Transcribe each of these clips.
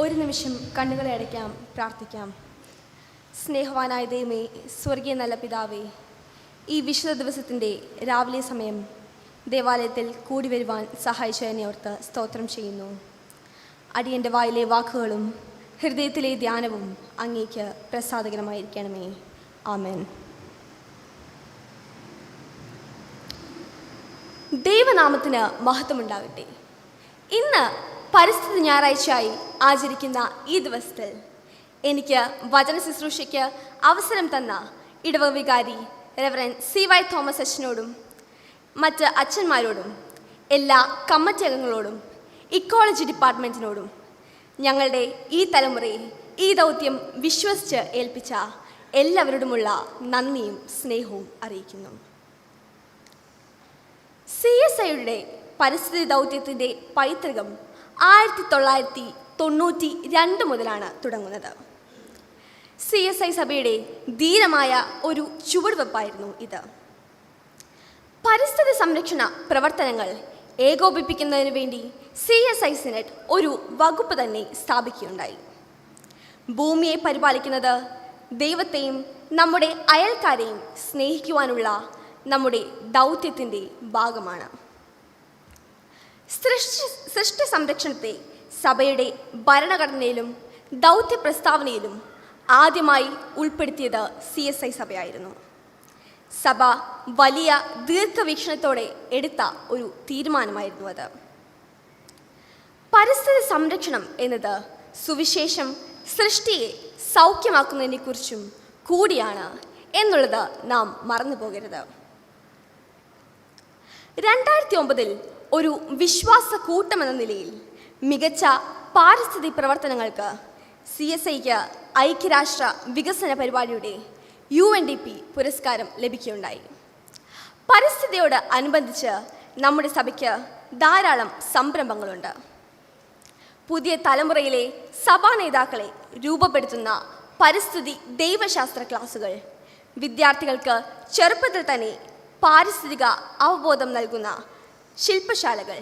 ഒരു നിമിഷം കണ്ണുകളെ അടയ്ക്കാം പ്രാർത്ഥിക്കാം. സ്നേഹവാനായ ദൈവമേ സ്വർഗീയ നല്ല പിതാവേ ഈ വിശുദ്ധ ദിവസത്തിന്റെ രാവിലെ സമയം ദേവാലയത്തിൽ കൂടി വരുവാൻ സഹായിച്ചതിനെ ഓർത്ത് സ്തോത്രം ചെയ്യുന്നു. അടിയന്റെ വായിലെ വാക്കുകളും ഹൃദയത്തിലെ ധ്യാനവും അങ്ങേക്ക് പ്രസാദകരമായിരിക്കണമേ. ആമേൻ. ദൈവനാമത്തിന് മഹത്വമുണ്ടാകട്ടെ ഇന്ന് പരിസ്ഥിതി ഞായറാഴ്ചയായി ആചരിക്കുന്ന ഈ ദിവസത്തിൽ എനിക്ക് വചന ശുശ്രൂഷയ്ക്ക് അവസരം തന്ന ഇടവ വികാരി റെവറൻ സി വൈ തോമസ് അച്ഛനോടും മറ്റ് അച്ഛന്മാരോടും എല്ലാ കമ്മിറ്റി അംഗങ്ങളോടും ഇക്കോളജി ഡിപ്പാർട്ട്മെന്റിനോടും ഞങ്ങളുടെ ഈ തലമുറയെ ഈ ദൗത്യം വിശ്വസിച്ച് ഏൽപ്പിച്ച എല്ലാവരോടുമുള്ള നന്ദിയും സ്നേഹവും അറിയിക്കുന്നു. സി എസ് ഐയുടെ പരിസ്ഥിതി ദൗത്യത്തിന്റെ പൈതൃകം ആയിരത്തി തൊള്ളായിരത്തി തൊണ്ണൂറ്റി രണ്ട് മുതലാണ് തുടങ്ങുന്നത്. സി എസ് ഐ സഭയുടെ ധീരമായ ഒരു ചുവടുവെപ്പായിരുന്നു ഇത്. പരിസ്ഥിതി സംരക്ഷണ പ്രവർത്തനങ്ങൾ ഏകോപിപ്പിക്കുന്നതിന് വേണ്ടി സി എസ് ഐ സിനറ്റ് ഒരു വകുപ്പ് തന്നെ സ്ഥാപിക്കുകയുണ്ടായി. ഭൂമിയെ പരിപാലിക്കുന്നത് ദൈവത്തെയും നമ്മുടെ അയൽക്കാരെയും സ്നേഹിക്കുവാനുള്ള നമ്മുടെ ദൗത്യത്തിന്റെ ഭാഗമാണ്. സൃഷ്ടി സൃഷ്ടി സംരക്ഷണത്തെ സഭയുടെ ഭരണഘടനയിലും ദൗത്യ പ്രസ്താവനയിലും ആദ്യമായി ഉൾപ്പെടുത്തിയത് സി എസ് ഐ സഭയായിരുന്നു. സഭ വലിയ ദീർഘവീക്ഷണത്തോടെ എടുത്ത ഒരു തീരുമാനമായിരുന്നു അത്. പരിസ്ഥിതി സംരക്ഷണം എന്നത് സുവിശേഷം സൃഷ്ടിയെ സൗഖ്യമാക്കുന്നതിനെക്കുറിച്ചും കൂടിയാണ് എന്നുള്ളത് നാം മറന്നു പോകരുത്. രണ്ടായിരത്തി ഒമ്പതിൽ ഒരു വിശ്വാസ കൂട്ടമെന്ന നിലയിൽ മികച്ച പാരിസ്ഥിതിക പ്രവർത്തനങ്ങൾക്ക് സി എസ് ഐക്ക് ഐക്യരാഷ്ട്ര വികസന പരിപാടിയുടെ യു എൻ ഡി പി പുരസ്കാരം ലഭിക്കുകയുണ്ടായി. പരിസ്ഥിതിയോട് അനുബന്ധിച്ച് നമ്മുടെ സഭയ്ക്ക് ധാരാളം സംരംഭങ്ങളുണ്ട്. പുതിയ തലമുറയിലെ സഭാ നേതാക്കളെ രൂപപ്പെടുത്തുന്ന പരിസ്ഥിതി ദൈവശാസ്ത്ര ക്ലാസുകൾ വിദ്യാർത്ഥികൾക്ക് ചെറുപ്പത്തിൽ തന്നെ പാരിസ്ഥിതിക അവബോധം നൽകുന്ന ശില്പശാലകൾ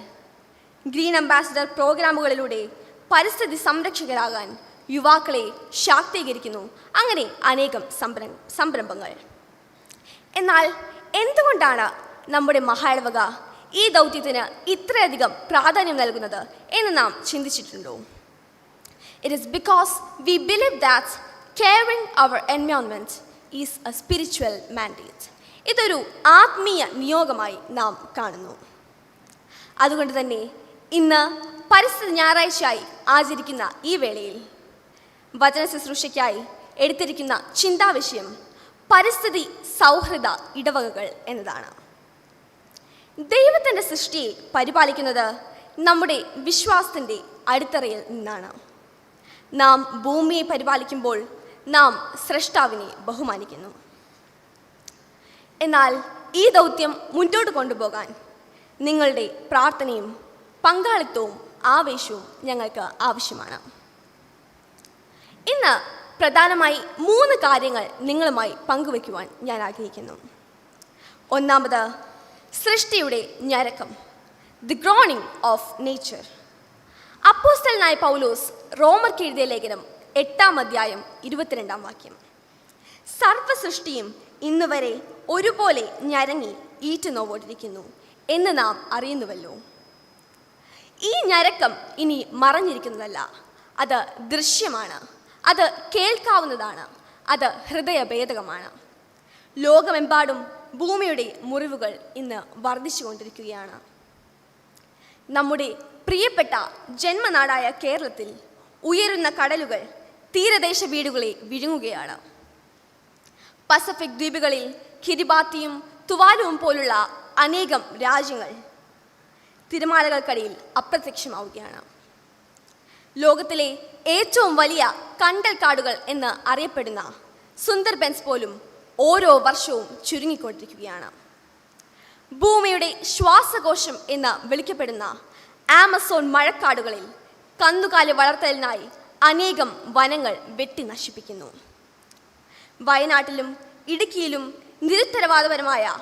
ഗ്രീൻ അംബാസിഡർ പ്രോഗ്രാമുകളിലൂടെ പരിസ്ഥിതി സംരക്ഷകരാകാൻ യുവാക്കളെ ശാക്തീകരിക്കുന്നു. അങ്ങനെ അനേകം സംരം സംരംഭങ്ങൾ. എന്നാൽ എന്തുകൊണ്ടാണ് നമ്മുടെ മഹാടവക ഈ ദൗത്യത്തിന് ഇത്രയധികം പ്രാധാന്യം നൽകുന്നത് എന്ന് നാം ചിന്തിച്ചിട്ടുണ്ടോ? It is because we believe that caring our environment is a spiritual mandate ഇതൊരു ആത്മീയ നിയോഗമായി നാം കാണുന്നു. അതുകൊണ്ട് തന്നെ ഇന്ന് പരിസ്ഥിതി ഞായറാഴ്ചയായി ആചരിക്കുന്ന ഈ വേളയിൽ വചന ശുശ്രൂഷയ്ക്കായി എടുത്തിരിക്കുന്ന ചിന്താവിഷയം പരിസ്ഥിതി സൗഹൃദ ഇടവകകൾ എന്നതാണ്. ദൈവത്തിന്റെ സൃഷ്ടിയെ പരിപാലിക്കുന്നത് നമ്മുടെ വിശ്വാസത്തിന്റെ അടിത്തറയിൽ നിന്നാണ്. നാം ഭൂമിയെ പരിപാലിക്കുമ്പോൾ നാം സ്രഷ്ടാവിനെ ബഹുമാനിക്കുന്നു. എന്നാൽ ഈ ദൗത്യം മുന്നോട്ട് കൊണ്ടുപോകാൻ നിങ്ങളുടെ പ്രാർത്ഥനയും പങ്കാളിത്തവും ആവേശവും ഞങ്ങൾക്ക് ആവശ്യമാണ്. ഇന്ന് പ്രധാനമായി മൂന്ന് കാര്യങ്ങൾ നിങ്ങളുമായി പങ്കുവയ്ക്കുവാൻ ഞാൻ ആഗ്രഹിക്കുന്നു. ഒന്നാമത് സൃഷ്ടിയുടെ ഞരക്കം ദി ഗ്രോണിംഗ് ഓഫ് നേച്ചർ അപ്പോസ്റ്റലനായ പൗലോസ് റോമർക്ക് എഴുതിയ ലേഖനം എട്ടാം അധ്യായം ഇരുപത്തിരണ്ടാം വാക്യം. സർവസൃഷ്ടിയും ഇന്ന് വരെ ഒരുപോലെ ഞരങ്ങി ഈറ്റ് ഈറ്റുനോവോട്ടിരിക്കുന്നു എന്ന് നാം അറിയുന്നുവല്ലോ. ഈ ഞരക്കം ഇനി മറഞ്ഞിരിക്കുന്നതല്ല. അത് ദൃശ്യമാണ്. അത് കേൾക്കാവുന്നതാണ്. അത് ഹൃദയഭേദകമാണ്. ലോകമെമ്പാടും ഭൂമിയുടെ മുറിവുകൾ ഇന്ന് വർദ്ധിച്ചുകൊണ്ടിരിക്കുകയാണ്. നമ്മുടെ പ്രിയപ്പെട്ട ജന്മനാടായ കേരളത്തിൽ ഉയരുന്ന കടലുകൾ തീരദേശ വീടുകളെ വിഴുങ്ങുകയാണ്. പസഫിക് ദ്വീപുകളിൽ കിരിബാത്തിയും തുവാലുവും പോലുള്ള അനേകം രാജ്യങ്ങൾ തിരമാലകൾക്കടിയിൽ അപ്രത്യക്ഷമാവുകയാണ്. ലോകത്തിലെ ഏറ്റവും വലിയ കണ്ടൽ കാടുകൾ എന്ന് അറിയപ്പെടുന്ന സുന്ദർബൻസ് പോലും ഓരോ വർഷവും ചുരുങ്ങിക്കൊണ്ടിരിക്കുകയാണ്. ഭൂമിയുടെ ശ്വാസകോശം എന്ന് വിളിക്കപ്പെടുന്ന ആമസോൺ മഴക്കാടുകളിൽ കന്നുകാലി വളർത്തലിനായി അനേകം വനങ്ങൾ വെട്ടി നശിപ്പിക്കുന്നു. വയനാട്ടിലും ഇടുക്കിയിലും നിരുത്തരവാദപരമായ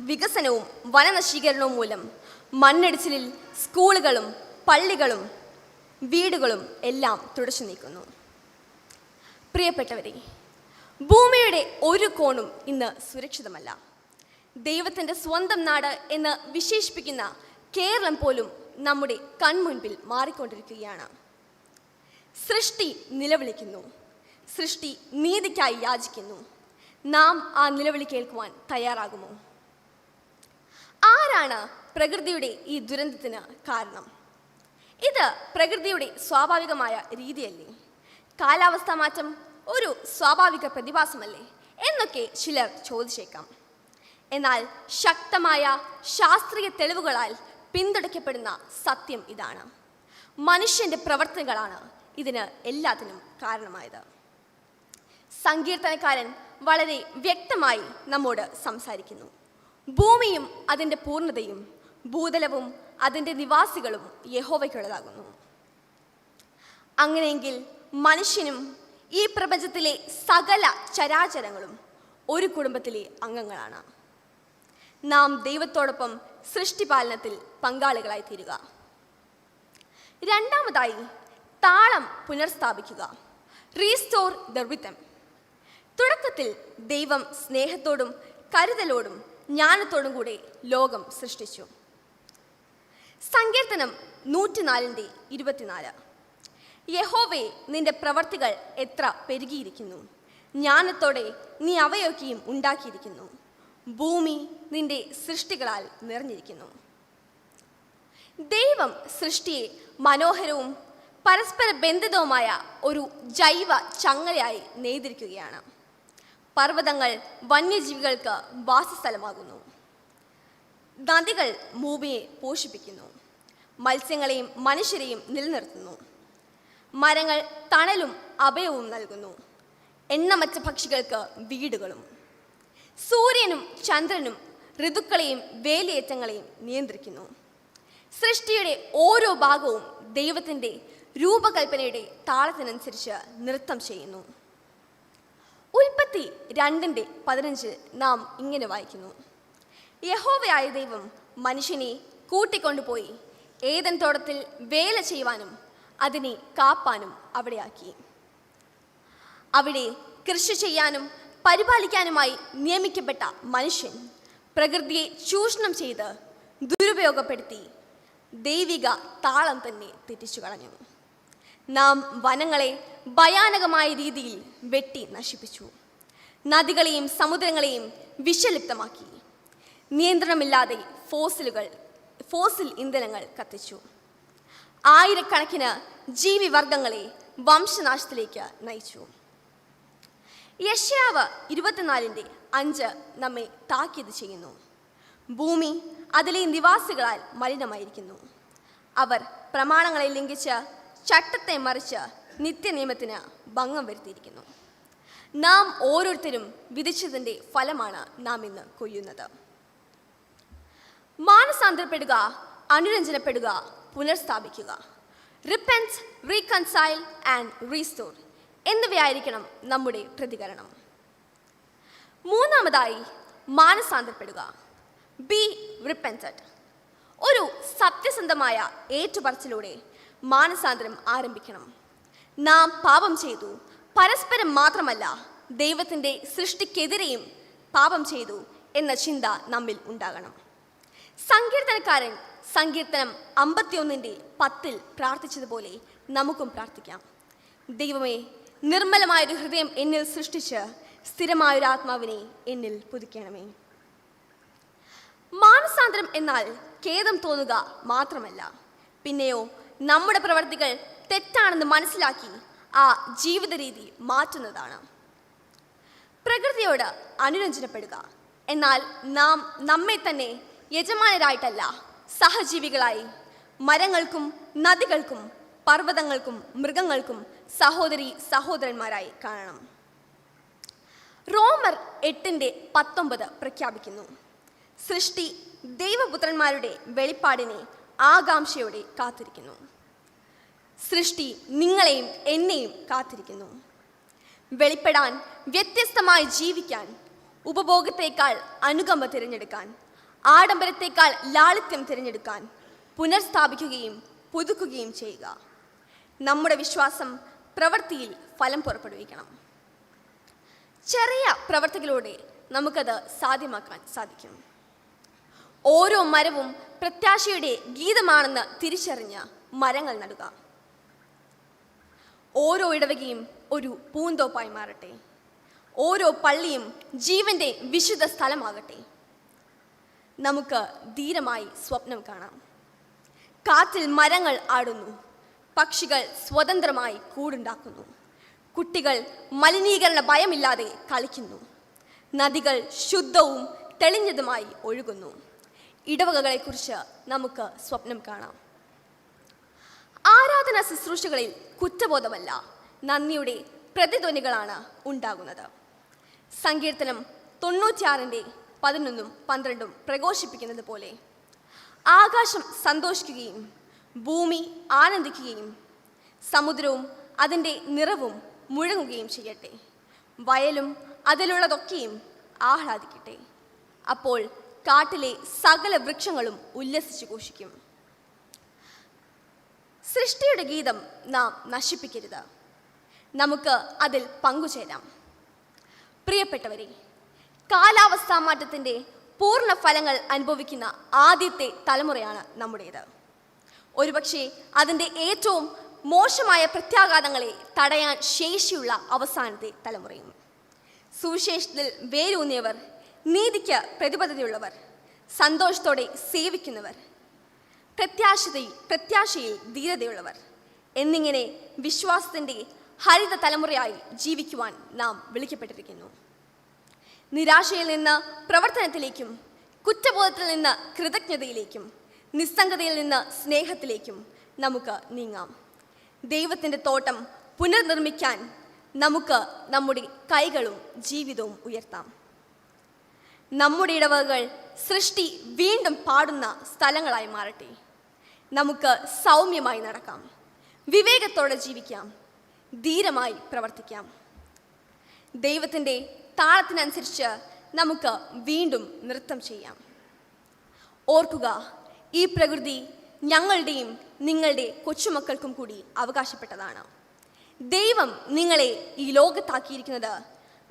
വികസനവും വനനശീകരണവും മൂലം മണ്ണിടിച്ചിലിൽ സ്കൂളുകളും പള്ളികളും വീടുകളും എല്ലാം തുടച്ചു നീക്കുന്നു. പ്രിയപ്പെട്ടവരെ ഭൂമിയുടെ ഒരു കോണും ഇന്ന് സുരക്ഷിതമല്ല. ദൈവത്തിന്റെ സ്വന്തം നാട് എന്ന് വിശേഷിപ്പിക്കുന്ന കേരളം പോലും നമ്മുടെ കൺമുൻപിൽ മാറിക്കൊണ്ടിരിക്കുകയാണ്. സൃഷ്ടി നിലവിളിക്കുന്നു. സൃഷ്ടി നീതിക്കായി യാചിക്കുന്നു. നാം ആ നിലവിളി കേൾക്കുവാൻ തയ്യാറാകുമോ? ആരാണ് പ്രകൃതിയുടെ ഈ ദുരന്തത്തിന് കാരണം? ഇത് പ്രകൃതിയുടെ സ്വാഭാവികമായ രീതിയല്ലേ? കാലാവസ്ഥാ മാറ്റം ഒരു സ്വാഭാവിക പ്രതിഭാസമല്ലേ? എന്നൊക്കെ ചിലർ ചോദിച്ചേക്കാം. എന്നാൽ ശക്തമായ ശാസ്ത്രീയ തെളിവുകളാൽ പിന്തുണയ്ക്കപ്പെടുന്ന സത്യം ഇതാണ്. മനുഷ്യന്റെ പ്രവർത്തനങ്ങളാണ് ഇതിന് എല്ലാത്തിനും കാരണമായത്. സങ്കീർത്തനക്കാരൻ വളരെ വ്യക്തമായി നമ്മോട് സംസാരിക്കുന്നു. ഭൂമിയും അതിന്റെ പൂർണതയും ഭൂതലവും അതിന്റെ നിവാസികളും യഹോവയ്ക്കുള്ളതാകുന്നു. അങ്ങനെയെങ്കിൽ മനുഷ്യനും ഈ പ്രപഞ്ചത്തിലെ സകല ചരാചരങ്ങളും ഒരു കുടുംബത്തിലെ അംഗങ്ങളാണ്. നാം ദൈവത്തോടൊപ്പം സൃഷ്ടിപാലനത്തിൽ പങ്കാളികളായി തീരുക രണ്ടാമതായി താളം പുനർസ്ഥാപിക്കുക. റീസ്റ്റോർ ദർവിത്തം തുടക്കത്തിൽ ദൈവം സ്നേഹത്തോടും കരുതലോടും ജ്ഞാനത്തോടും കൂടെ ലോകം സൃഷ്ടിച്ചു. സങ്കീർത്തനം നൂറ്റിനാലിന്റെ ഇരുപത്തിനാല്. യഹോവേ നിന്റെ പ്രവർത്തികൾ എത്ര പെരുകിയിരിക്കുന്നു. ജ്ഞാനത്തോടെ നീ അവയൊക്കെയും ഉണ്ടാക്കിയിരിക്കുന്നു. ഭൂമി നിന്റെ സൃഷ്ടികളാൽ നിറഞ്ഞിരിക്കുന്നു. ദൈവം സൃഷ്ടിയെ മനോഹരവും പരസ്പര ബന്ധിതവുമായ ഒരു ജൈവ ചങ്ങലയായി നെയ്തിരിക്കുകയാണ്. പർവതങ്ങൾ വന്യജീവികൾക്ക് വാസസ്ഥലമാകുന്നു. നദികൾ ഭൂമിയെ പോഷിപ്പിക്കുന്നു. മത്സ്യങ്ങളെയും മനുഷ്യരെയും നിലനിർത്തുന്നു. മരങ്ങൾ തണലും അഭയവും നൽകുന്നു. എണ്ണമറ്റ പക്ഷികൾക്ക് വീടുകളും. സൂര്യനും ചന്ദ്രനും ഋതുക്കളെയും വേലിയേറ്റങ്ങളെയും നിയന്ത്രിക്കുന്നു. സൃഷ്ടിയുടെ ഓരോ ഭാഗവും ദൈവത്തിന്റെ രൂപകൽപ്പനയുടെ താളത്തിനനുസരിച്ച് നൃത്തം ചെയ്യുന്നു. ഉൽപ്പത്തി രണ്ടിന്റെ പതിനഞ്ച് നാം ഇങ്ങനെ വായിക്കുന്നു. യഹോവയായ ദൈവം മനുഷ്യനെ കൂട്ടിക്കൊണ്ടുപോയി ഏതൻ തോട്ടത്തിൽ വേല ചെയ്യുവാനും അതിനെ കാപ്പാനും അവിടെയാക്കി അവിടെ കൃഷി ചെയ്യാനും പരിപാലിക്കാനുമായി നിയമിക്കപ്പെട്ട മനുഷ്യൻ പ്രകൃതിയെ ചൂഷണം ചെയ്ത് ദുരുപയോഗപ്പെടുത്തി ദൈവിക താളം തന്നെ തെറ്റിച്ചു കളഞ്ഞു. നാം വനങ്ങളെ ഭയാനകമായ രീതിയിൽ വെട്ടി നശിപ്പിച്ചു. നദികളെയും സമുദ്രങ്ങളെയും വിഷലിപ്തമാക്കി. നിയന്ത്രണമില്ലാതെ ഫോസിലുകൾ ഫോസിൽ ഇന്ധനങ്ങൾ കത്തിച്ചു. ആയിരക്കണക്കിന് ജീവിവർഗങ്ങളെ വംശനാശത്തിലേക്ക് നയിച്ചു. യഷ്യാവ് ഇരുപത്തിനാലിന്റെ അഞ്ച് നമ്മെ താക്കീത് ചെയ്യുന്നു. ഭൂമി അതിലെ നിവാസികളാൽ മലിനമായിരിക്കുന്നു. അവർ പ്രമാണങ്ങളെ ലംഘിച്ച് ചട്ടത്തെ മറിച്ച് നിത്യനിയമത്തിന് ഭംഗം വരുത്തിയിരിക്കുന്നു. നാം ഓരോരുത്തരും വിധിച്ചതിന്റെ ഫലമാണ് നാം ഇന്ന് കൊയ്യുന്നത്. മാനസാന്തരപ്പെടുക അനുരഞ്ജനപ്പെടുക പുനർസ്ഥാപിക്കുക. റിപ്പൻസ് റീകൺസൈൽ ആൻഡ് റീസ്റ്റോർ എന്നിവയായിരിക്കണം നമ്മുടെ പ്രതികരണം. മൂന്നാമതായി മാനസാന്തരപ്പെടുക. ബി റിപ്പന്റഡ് ഒരു സത്യസന്ധമായ ഏറ്റുപറച്ചിലൂടെ മാനസാന്തരം ആരംഭിക്കണം. നാം പാപം ചെയ്തു പരസ്പരം മാത്രമല്ല ദൈവത്തിന്റെ സൃഷ്ടിക്കെതിരെയും പാപം ചെയ്തു എന്ന ചിന്ത നമ്മിൽ ഉണ്ടാകണം. സങ്കീർത്തനക്കാരൻ സങ്കീർത്തനം അമ്പത്തിയൊന്നിന്റെ പത്തിൽ പ്രാർത്ഥിച്ചതുപോലെ നമുക്കും പ്രാർത്ഥിക്കാം. ദൈവമേ നിർമ്മലമായൊരു ഹൃദയം എന്നിൽ സൃഷ്ടിച്ച് സ്ഥിരമായൊരു ആത്മാവിനെ എന്നിൽ പുതുക്കണമേ. മാനസാന്തരം എന്നാൽ ഖേദം തോന്നുക മാത്രമല്ല. പിന്നെയോ നമ്മുടെ പ്രവർത്തികൾ തെറ്റാണെന്ന് മനസ്സിലാക്കി ആ ജീവിത രീതി മാറ്റുന്നതാണ്. പ്രകൃതിയോട് അനുരഞ്ജനപ്പെടുക എന്നാൽ നാം നമ്മെ തന്നെ യജമാനരായിട്ടല്ല സഹജീവികളായി. മരങ്ങൾക്കും നദികൾക്കും പർവതങ്ങൾക്കും മൃഗങ്ങൾക്കും സഹോദരി സഹോദരന്മാരായി കാണണം. റോമർ എട്ടിന്റെ പത്തൊമ്പത് പ്രഖ്യാപിക്കുന്നു. സൃഷ്ടി ദൈവപുത്രന്മാരുടെ വെളിപ്പാടിനെ ആകാംക്ഷയോടെ കാത്തിരിക്കുന്നു. സൃഷ്ടി നിങ്ങളെയും എന്നെയും കാത്തിരിക്കുന്നു. വെളിപ്പെടാൻ വ്യത്യസ്തമായി ജീവിക്കാൻ ഉപഭോഗത്തേക്കാൾ അനുകമ്പ തിരഞ്ഞെടുക്കാൻ ആഡംബരത്തേക്കാൾ ലാളിത്യം തിരഞ്ഞെടുക്കാൻ പുനർസ്ഥാപിക്കുകയും പുതുക്കുകയും ചെയ്യുക. നമ്മുടെ വിശ്വാസം പ്രവൃത്തിയിൽ ഫലം പുറപ്പെടുവിക്കണം. ചെറിയ പ്രവർത്തികളിലൂടെ നമുക്കത് സാധ്യമാക്കാൻ സാധിക്കും. ഓരോ മരവും പ്രത്യാശയുടെ ഗീതമാണെന്ന് തിരിച്ചറിഞ്ഞ് മരങ്ങൾ നടുക. ഓരോ ഇടവകയും ഒരു പൂന്തോപ്പായി മാറട്ടെ. ഓരോ പള്ളിയും ജീവന്റെ വിശുദ്ധ സ്ഥലമാകട്ടെ. നമുക്ക് ധീരമായി സ്വപ്നം കാണാം. കാറ്റിൽ മരങ്ങൾ ആടുന്നു. പക്ഷികൾ സ്വതന്ത്രമായി കൂടുണ്ടാക്കുന്നു. കുട്ടികൾ മലിനീകരണ ഭയമില്ലാതെ കളിക്കുന്നു. നദികൾ ശുദ്ധവും തെളിഞ്ഞതുമായി ഒഴുകുന്നു. ഇടവകകളെക്കുറിച്ച് നമുക്ക് സ്വപ്നം കാണാം. ആരാധന ശുശ്രൂഷകളിൽ കുറ്റബോധമല്ല. നന്ദിയുടെ പ്രതിധ്വനികളാണ് ഉണ്ടാകുന്നത്. സങ്കീർത്തനം തൊണ്ണൂറ്റിയാറിന്റെ പതിനൊന്നും പന്ത്രണ്ടും പ്രഘോഷിപ്പിക്കുന്നത് പോലെ. ആകാശം സന്തോഷിക്കുകയും ഭൂമി ആനന്ദിക്കുകയും സമുദ്രവും അതിന്റെ നിറവും മുഴങ്ങുകയും ചെയ്യട്ടെ. വയലും അതിലുള്ളതൊക്കെയും ആഹ്ലാദിക്കട്ടെ. അപ്പോൾ കാട്ടിലെ സകല വൃക്ഷങ്ങളും ഉല്ലസിച്ച് ഘോഷിക്കും സൃഷ്ടിയുടെ ഗീതം നാം നശിപ്പിക്കരുത്. നമുക്ക് അതിൽ പങ്കുചേരാം. പ്രിയപ്പെട്ടവരെ കാലാവസ്ഥാ മാറ്റത്തിന്റെ പൂർണ ഫലങ്ങൾ അനുഭവിക്കുന്ന ആദ്യത്തെ തലമുറയാണ് നമ്മുടേത്. ഒരുപക്ഷെ അതിന്റെ ഏറ്റവും മോശമായ പ്രത്യാഘാതങ്ങളെ തടയാൻ ശേഷിയുള്ള അവസാനത്തെ തലമുറയും. സുവിശേഷത്തിൽ വേരൂന്നിയവർ നീതിക്ക് പ്രതിബദ്ധതയുള്ളവർ സന്തോഷത്തോടെ സേവിക്കുന്നവർ പ്രത്യാശതയിൽ പ്രത്യാശയിൽ ധീരതയുള്ളവർ എന്നിങ്ങനെ വിശ്വാസത്തിന്റെ ഹരിത തലമുറയായി ജീവിക്കുവാൻ നാം വിളിക്കപ്പെട്ടിരിക്കുന്നു. നിരാശയിൽ നിന്ന് പ്രവർത്തനത്തിലേക്കും കുറ്റബോധത്തിൽ നിന്ന് കൃതജ്ഞതയിലേക്കും നിസ്സംഗതയിൽ നിന്ന് സ്നേഹത്തിലേക്കും നമുക്ക് നീങ്ങാം. ദൈവത്തിന്റെ തോട്ടം പുനർനിർമ്മിക്കാൻ നമുക്ക് നമ്മുടെ കൈകളും ജീവിതവും ഉയർത്താം. നമ്മുടെ ഇടവകകൾ സൃഷ്ടി വീണ്ടും പാടുന്ന സ്ഥലങ്ങളായി മാറട്ടെ. നമുക്ക് സൗമ്യമായി നടക്കാം. വിവേകത്തോടെ ജീവിക്കാം. ധീരമായി പ്രവർത്തിക്കാം. ദൈവത്തിന്റെ താളത്തിനനുസരിച്ച് നമുക്ക് വീണ്ടും നൃത്തം ചെയ്യാം. ഓർക്കുക ഈ പ്രകൃതി ഞങ്ങളുടെയും നിങ്ങളുടെ കൊച്ചുമക്കൾക്കും കൂടി അവകാശപ്പെട്ടതാണ്. ദൈവം നിങ്ങളെ ഈ ലോകത്താക്കിയിരിക്കുന്നത്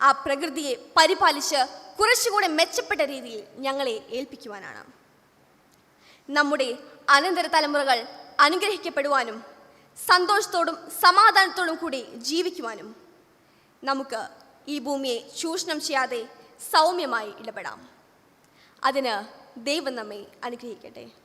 ആ പ്രകൃതിയെ പരിപാലിച്ച് കുറച്ചുകൂടെ മെച്ചപ്പെട്ട രീതിയിൽ ഞങ്ങളെ ഏൽപ്പിക്കുവാനാണ്. നമ്മുടെ അനന്തര തലമുറകൾ അനുഗ്രഹിക്കപ്പെടുവാനും സന്തോഷത്തോടും സമാധാനത്തോടും കൂടി ജീവിക്കുവാനും. നമുക്ക് ഈ ഭൂമിയെ ചൂഷണം ചെയ്യാതെ സൗമ്യമായി ഇടപെടാം. അതിന് ദൈവം നമ്മെ അനുഗ്രഹിക്കട്ടെ.